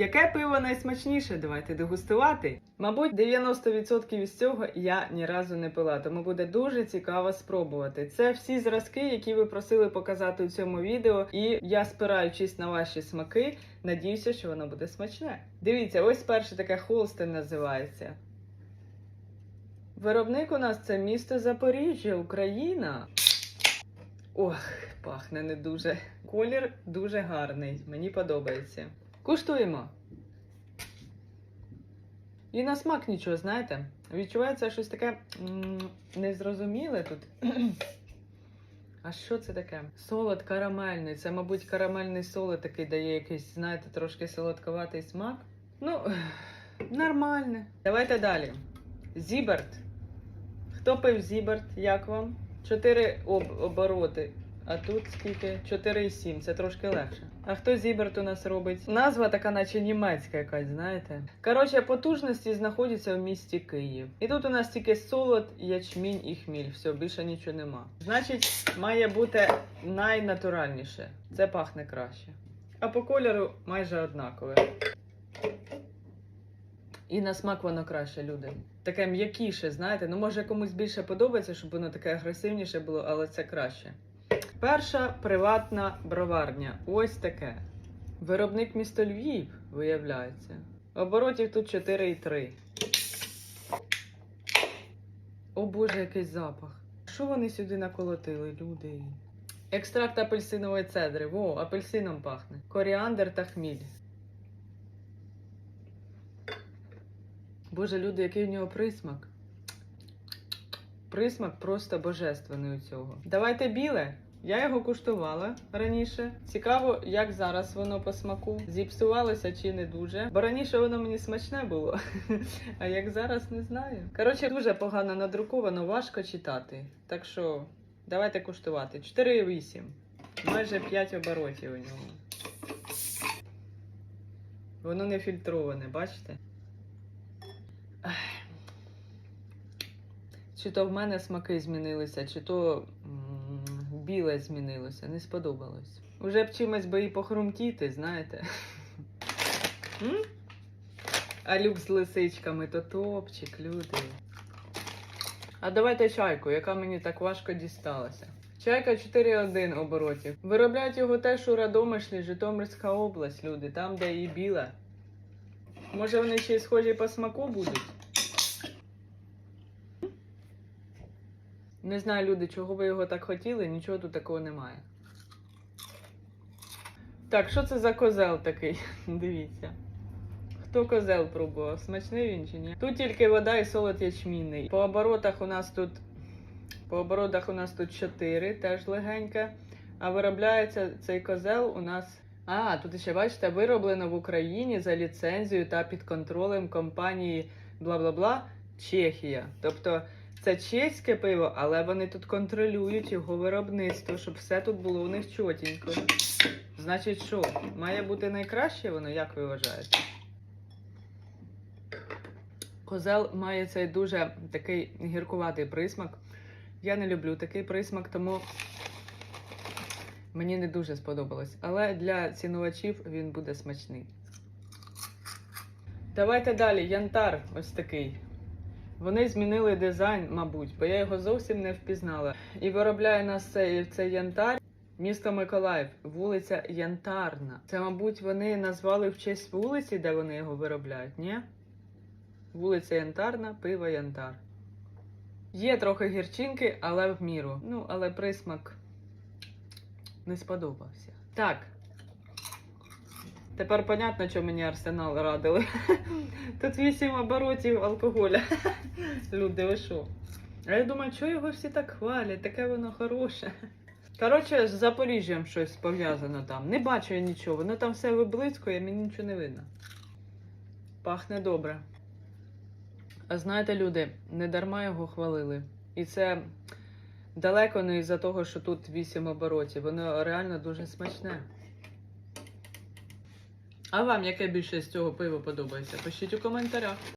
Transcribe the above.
Яке пиво найсмачніше? Давайте дегустувати. Мабуть, 90% із цього я ні разу не пила, тому буде дуже цікаво спробувати. Це всі зразки, які ви просили показати у цьому відео, і я спираючись на ваші смаки, надіюся, що воно буде смачне. Дивіться, ось перше таке Холстен називається. Виробник у нас це місто Запоріжжя, Україна. Ох, пахне не дуже. Колір дуже гарний, мені подобається. Куштуємо. І на смак нічого, знаєте. Відчувається щось таке незрозуміле тут. А що це таке? Солод карамельний. Це, мабуть, карамельний солод такий дає якийсь, знаєте, трошки солодковатий смак. Ну, нормальне. Давайте далі. Зіберт. Хто пив Зіберт? Як вам? Чотири об- обороти. А тут скільки? 4,7. Це трошки легше. А хто Зіберт у нас робить? Назва така, наче німецька якась, знаєте. Коротше, потужності знаходяться в місті Київ. І тут у нас тільки солод, ячмінь і хміль. Все, більше нічого нема. Значить, має бути найнатуральніше. Це пахне краще. А по кольору майже однакове. І на смак воно краще, люди. Таке м'якіше, знаєте. Ну, може комусь більше подобається, щоб воно таке агресивніше було, але це краще. Перша приватна броварня. Ось таке. Виробник місто Львів, виявляється. Оборотів тут 4,3. О Боже, який запах. Що вони сюди наколотили, люди? Екстракт апельсинової цедри. Во, апельсином пахне. Коріандр та хміль. Боже, люди, який в нього присмак. Присмак просто божественний у цього. Давайте біле. Я його куштувала раніше. Цікаво, як зараз воно по смаку. Зіпсувалося чи не дуже. Бо раніше воно мені смачне було. А як зараз не знаю. Коротше, дуже погано надруковано, важко читати. Так що давайте куштувати. 4,8. Майже 5 оборотів у нього. Воно не фільтроване, бачите? Чи то в мене смаки змінилися, чи то біле змінилося, не сподобалось. Уже б чимось би і похрумтіти, знаєте. А люк з лисичками то топчик, люди. А давайте чайку, яка мені так важко дісталася. Чайка 4,1 оборотів. Виробляють його теж у Радомишлі, Житомирська область, люди, там, де і біла. Може вони ще й схожі по смаку будуть? Не знаю, люди, чого ви його так хотіли, нічого тут такого немає. Так, що це за козел такий? Дивіться. Хто козел пробував? Смачний він чи ні? Тут тільки вода і солод ячмінний. По оборотах у нас тут. По оборотах у нас тут 4, теж легеньке. А виробляється цей козел у нас. А, тут ще бачите, вироблено в Україні за ліцензією та під контролем компанії бла бла бла Чехія. Тобто це чеське пиво, але вони тут контролюють його виробництво, щоб все тут було у них чотенько. Значить, що? Має бути найкраще воно, як ви вважаєте? Козел має цей дуже такий гіркуватий присмак. Я не люблю такий присмак, тому мені не дуже сподобалось. Але для цінувачів він буде смачний. Давайте далі. Янтар ось такий. Вони змінили дизайн, мабуть, бо я його зовсім не впізнала. І виробляє нас цей, цей янтар. Місто Миколаїв, вулиця Янтарна. Це, мабуть, вони назвали в честь вулиці, де вони його виробляють, ні? Вулиця Янтарна, пиво Янтар. Є трохи гірчинки, але в міру. Ну, але присмак не сподобався. Так. Тепер понятно, що мені арсенал радили. Тут вісім оборотів алкоголя. Люди, ви що? А я думаю, чого його всі так хвалять, таке воно хороше. Коротше, з Запоріжжям щось пов'язано там. Не бачу я нічого, воно там все виблискує, мені нічого не видно. Пахне добре. А знаєте, люди, не дарма його хвалили. І це далеко не із-за того, що тут вісім оборотів. Воно реально дуже смачне. А вам яке більше з цього пива подобається? Пишіть у коментарях.